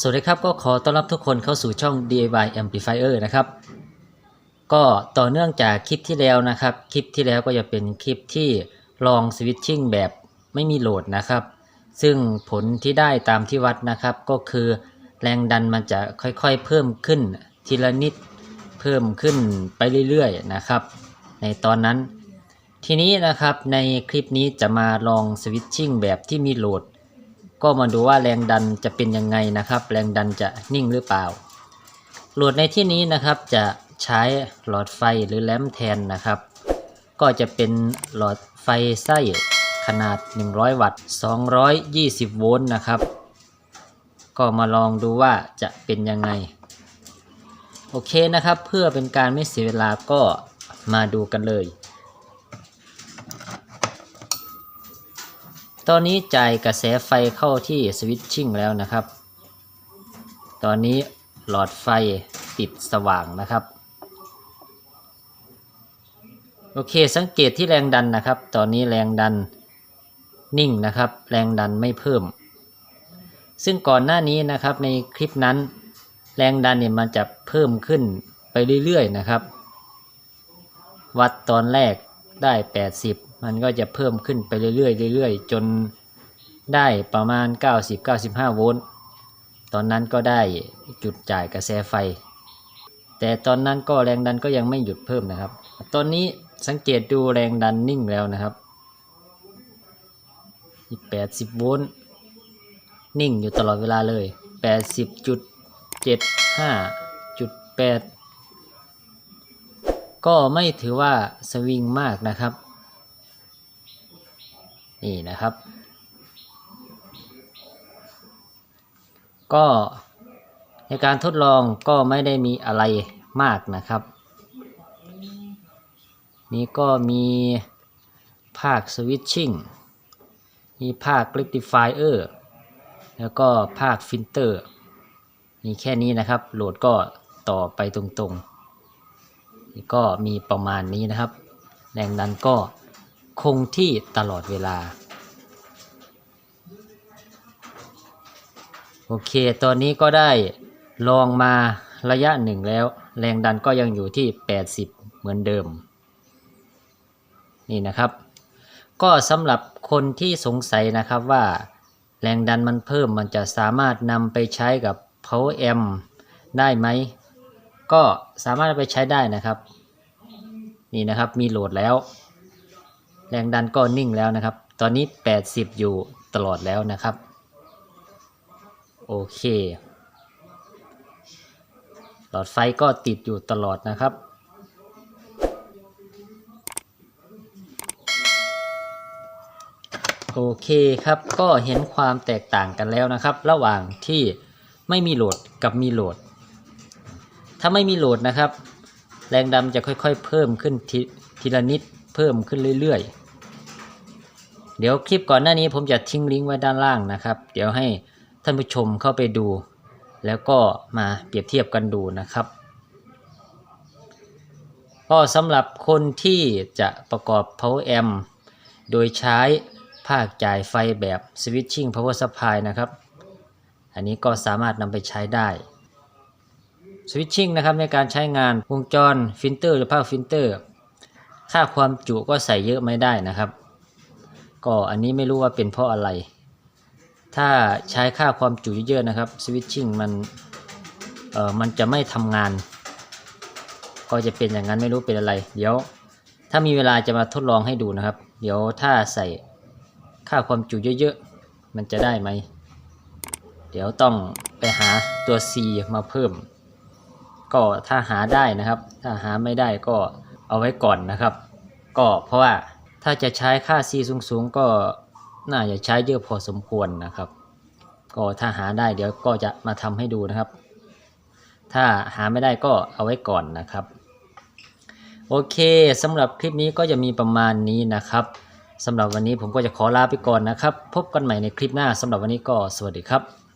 สวัสดีครับ ก็ขอต้อนรับทุกคนเข้าสู่ช่อง DIY Amplifier นะครับ ก็ต่อเนื่องจากคลิปที่แล้วนะครับ คลิปที่แล้วก็จะเป็นคลิปที่ลองสวิตชิ่งแบบไม่มีโหลดนะครับ ซึ่งผลที่ได้ตามที่วัดนะครับ ก็คือแรงดันมันจะค่อยๆเพิ่มขึ้นทีละนิดเพิ่มขึ้นไปเรื่อยๆนะครับ ในตอนนั้น ทีนี้นะครับในคลิปนี้จะมาลองสวิตชิ่งแบบที่มีโหลด ก็มาดูว่าแรงดันจะเป็นยังไงนะครับ แรงดันจะนิ่งหรือเปล่า โหลดในที่นี้นะครับจะใช้หลอดไฟหรือแลมแทนนะครับ ก็จะเป็นหลอดไฟไส้ขนาด 100 วัตต์ 220 โวลต์นะครับ ก็มาลองดูว่าจะเป็นยังไง โอเคนะครับ เพื่อเป็นการไม่เสียเวลาก็ มาดูกันเลย ตอนนี้จ่ายกระแสไฟเข้าที่สวิตชิ่งแล้วนะครับ ตอนนี้หลอดไฟติดสว่างนะครับ โอเคสังเกตที่แรงดันนะครับ ตอนนี้แรงดันนิ่งนะครับ แรงดันไม่เพิ่ม ซึ่งก่อนหน้านี้นะครับในคลิปนั้น แรงดันเนี่ยมันจะเพิ่มขึ้นไปเรื่อยๆนะครับ วัดตอนแรกได้ 80 มันก็จะเพิ่มขึ้นไปเรื่อยๆเรื่อยๆ จนได้ประมาณ 90-95 โวลต์ ตอนนั้นก็ได้จุดจ่ายกระแสไฟ แต่ตอนนั้นก็แรงดันก็ยังไม่หยุดเพิ่มนะครับ ตอนนี้สังเกตดูแรงดันนิ่งแล้วนะครับ80โวลต์ นิ่งอยู่ตลอดเวลาเลย 80.75.8 ก็ไม่ถือว่าสวิงมากนะครับ นี่นะครับ ก็ในการทดลองก็ไม่ได้มีอะไรมากนะครับ นี่ก็มีภาคสวิตชิ่งมีภาค rectifier แล้วก็ภาคฟิลเตอร์มีแค่นี้นะครับ โหลดก็ต่อไปตรงๆ ก็มีประมาณนี้นะครับ แรงดันก็คงที่ตลอดเวลา โอเค ตอนนี้ก็ได้ลองมาระยะหนึ่งแล้ว แรงดันก็ยังอยู่ที่ 80 เหมือนเดิม นี่นะครับ ก็สำหรับคนที่สงสัยนะครับว่า แรงดันมันเพิ่มมันจะสามารถนำไปใช้กับ power amp ได้ไหม ก็สามารถไปใช้ได้นะครับ นี่นะครับมีโหลดแล้ว แรงดันก็นิ่งแล้วนะครับ ตอนนี้ 80 อยู่ตลอดแล้วนะครับ โอเค หลอดไฟก็ติดอยู่ตลอดนะครับโอเคครับก็เห็นความแตกต่างกันแล้วนะครับ ระหว่างที่ไม่มีโหลดกับมีโหลด ถ้าไม่มีโหลดนะครับ แรงดันจะค่อยๆ เพิ่มขึ้นททีละนิดเพิ่มขึ้นเรื่อยๆ เดี๋ยวคลิปก่อนหน้านี้ผมจะทิ้งลิงก์ไว้ด้านล่างนะครับ เดี๋ยวให้ท่านผู้ชมเข้าไปดู แล้วก็มาเปรียบเทียบกันดูนะครับก็สำหรับคนที่จะประกอบ power amp โดยใช้ภาคจ่ายไฟแบบ switching power supply นะครับ อันนี้ก็สามารถนำไปใช้ได้ สวิตชิ่งนะครับในการใช้งานวงจรฟิลเตอร์หรือภาฟิลเตอร์ ค่าความจุก็ใส่เยอะไม่ได้นะครับ ก็อันนี้ไม่รู้ว่าเป็นเพราะอะไร ถ้าใช้ค่าความจุเยอะๆนะครับสวิตชิ่งมันเอ่อมันจะไม่ทำงาน ก็จะเป็นอย่างนั้นไม่รู้เป็นอะไร เดี๋ยวถ้ามีเวลาจะมาทดลองให้ดูนะครับ เดี๋ยวถ้าใส่ค่าความจุเยอะๆ มันจะได้ไหม เดี๋ยวต้องไปหาตัว C มาเพิ่ม ก็ถ้าหาได้นะครับ ถ้าหาไม่ได้ก็เอาไว้ก่อนนะครับ ก็เพราะว่าถ้าจะใช้ค่า C สูงๆก็น่าจะใช้เยอะพอสมควรนะครับ ก็ถ้าหาได้เดี๋ยวก็จะมาทำให้ดูนะครับ ถ้าหาไม่ได้ก็เอาไว้ก่อนนะครับ โอเคสำหรับคลิปนี้ก็จะมีประมาณนี้นะครับสำหรับวันนี้ผมก็จะขอลาไปก่อนนะครับ พบกันใหม่ในคลิปหน้าสำหรับวันนี้ก็สวัสดีครับ